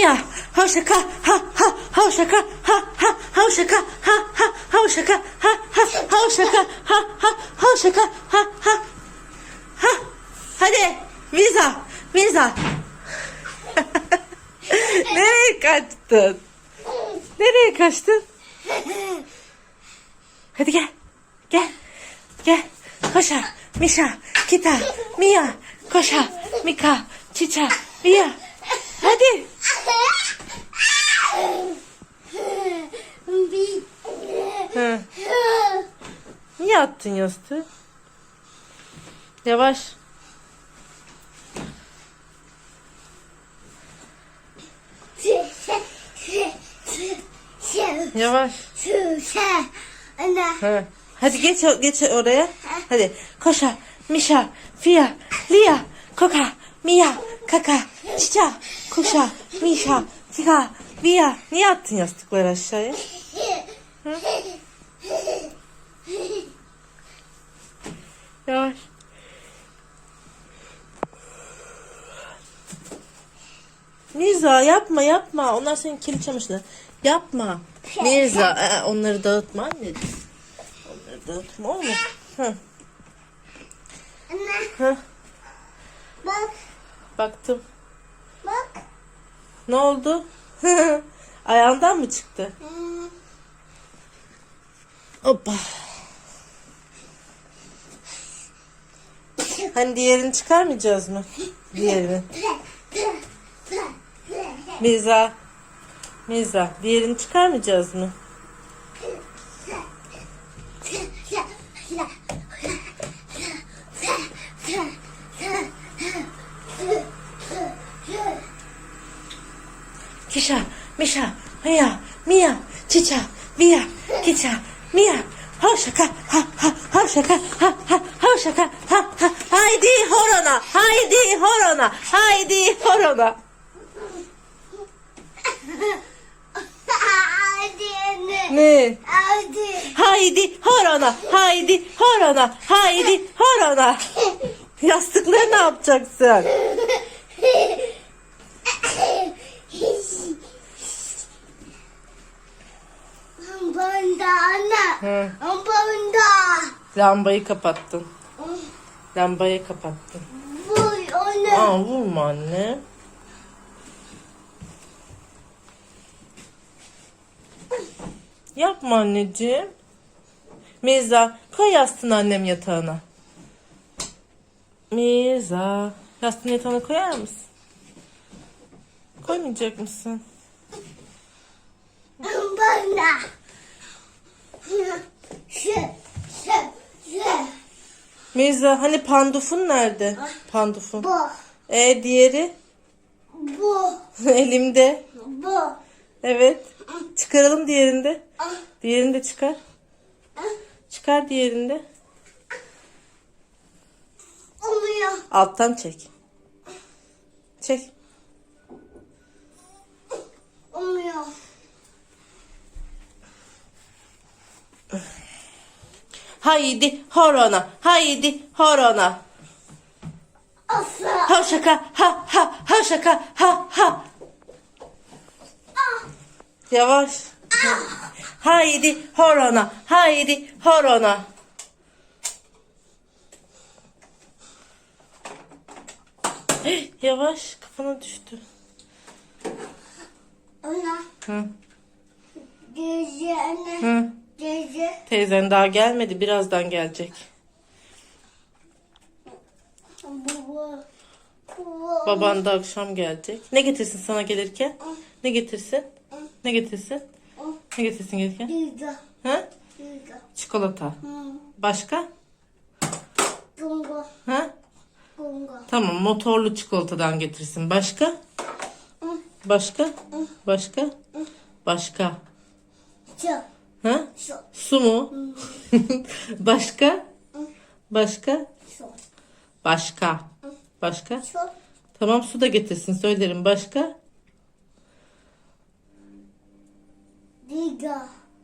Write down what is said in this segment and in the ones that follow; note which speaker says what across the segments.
Speaker 1: Mia, havşaka, ha ha, havşaka, ha ha, havşaka, ha ha, havşaka, ha ha, havşaka, ha ha, havşaka, ha ha, ha. Hadi, Mirza, Mirza. Nereye kaçtın? Nereye kaçtın? Hadi gel, gel, gel. Koşa, Mişa, Kita, Mia, koşa, Mika, Çiça, Mia. Hadi. Hı. Niye attın yastığı? Yavaş. Yavaş. Hı. Hadi geç geç oraya. Hadi koşa, Mişa, Fia, Lia, Koka, Mia, Kaka, Çiça, Koşa, Mişa, Fika, Via. Niye attın yastıkları aşağıya? Yavaş. Mirza yapma yapma. Onlar senin kirli çamaşırları. Yapma. Mirza ee, onları dağıtma anneciğim. Onları dağıtma olur mu? Hı. Hı.
Speaker 2: Bak,
Speaker 1: Baktım.
Speaker 2: bak.
Speaker 1: Ne oldu? Ayağından mı çıktı? Hoppa. Hani diğerini çıkarmayacağız mı? Diğerini. Mirza. Mirza. Diğerini çıkarmayacağız mı? Kisha, Misha, Mia, Mia, Chicha, Via, Kicha, Mia. Havşaka, ha ha, havşaka, ha ha, havşaka, ha ha. Haydi horona, haydi horona, haydi horona. Ne?
Speaker 2: Hadi.
Speaker 1: Haydi horona, haydi horona, haydi horona. Yastıkları ne yapacaksın?
Speaker 2: Bunda anne.
Speaker 1: Hı.
Speaker 2: Bunda.
Speaker 1: Lambayı kapattın. Lambayı kapattın.
Speaker 2: Bu anne.
Speaker 1: Aa vurma anne. Yapma anneciğim. Mirza koy yastığını annem yatağına. Mirza yastığını yatağına koyar mısın? Koymayacak mısın? Mirza hani pandufun nerede? Pandufun.
Speaker 2: Bu,
Speaker 1: E diğeri
Speaker 2: bu,
Speaker 1: elimde.
Speaker 2: bu.
Speaker 1: Evet. Çıkaralım diğerinde. Diğerini de çıkar. Çıkar diğerinde.
Speaker 2: Oluyor.
Speaker 1: Alttan çek. Çek.
Speaker 2: Oluyor.
Speaker 1: Haydi horona. Haydi horona.
Speaker 2: Asla.
Speaker 1: Havşaka ha ha havşaka ha ha. Yavaş. Haydi horona. Haydi horona. Yavaş kafana düştü.
Speaker 2: Ana.
Speaker 1: Hı,
Speaker 2: Gece anne.
Speaker 1: hı.
Speaker 2: Gece.
Speaker 1: Teyzen daha gelmedi. Birazdan gelecek.
Speaker 2: Baba. Baba.
Speaker 1: Baban da akşam gelecek. Ne getirsin sana gelirken? Ne getirsin? Ne getirsin? Ne getirsin gelirken?
Speaker 2: Gece.
Speaker 1: Ha?
Speaker 2: Gece.
Speaker 1: Çikolata.
Speaker 2: Hı.
Speaker 1: Başka?
Speaker 2: Gungo.
Speaker 1: Ha?
Speaker 2: Gungo.
Speaker 1: Tamam motorlu çikolatadan getirsin. Başka?
Speaker 2: Hı.
Speaker 1: Başka? Başka? Başka? Ha?
Speaker 2: Şu.
Speaker 1: Su mu? Başka? Başka?
Speaker 2: Şu.
Speaker 1: Başka? Başka?
Speaker 2: Şu.
Speaker 1: Tamam su da getirsin söylerim. Başka?
Speaker 2: Gece.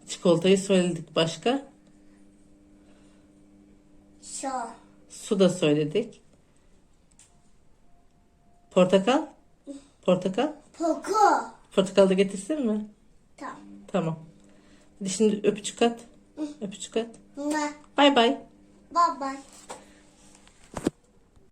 Speaker 1: Çikolatayı söyledik. Başka?
Speaker 2: Şu.
Speaker 1: Su da söyledik. Portakal? Portakal.
Speaker 2: Poco.
Speaker 1: Portakal da getirsin mi?
Speaker 2: Tamam.
Speaker 1: Tamam. Hadi şimdi öpücük at. Öpücük at. Bay bay.
Speaker 2: Bye bye.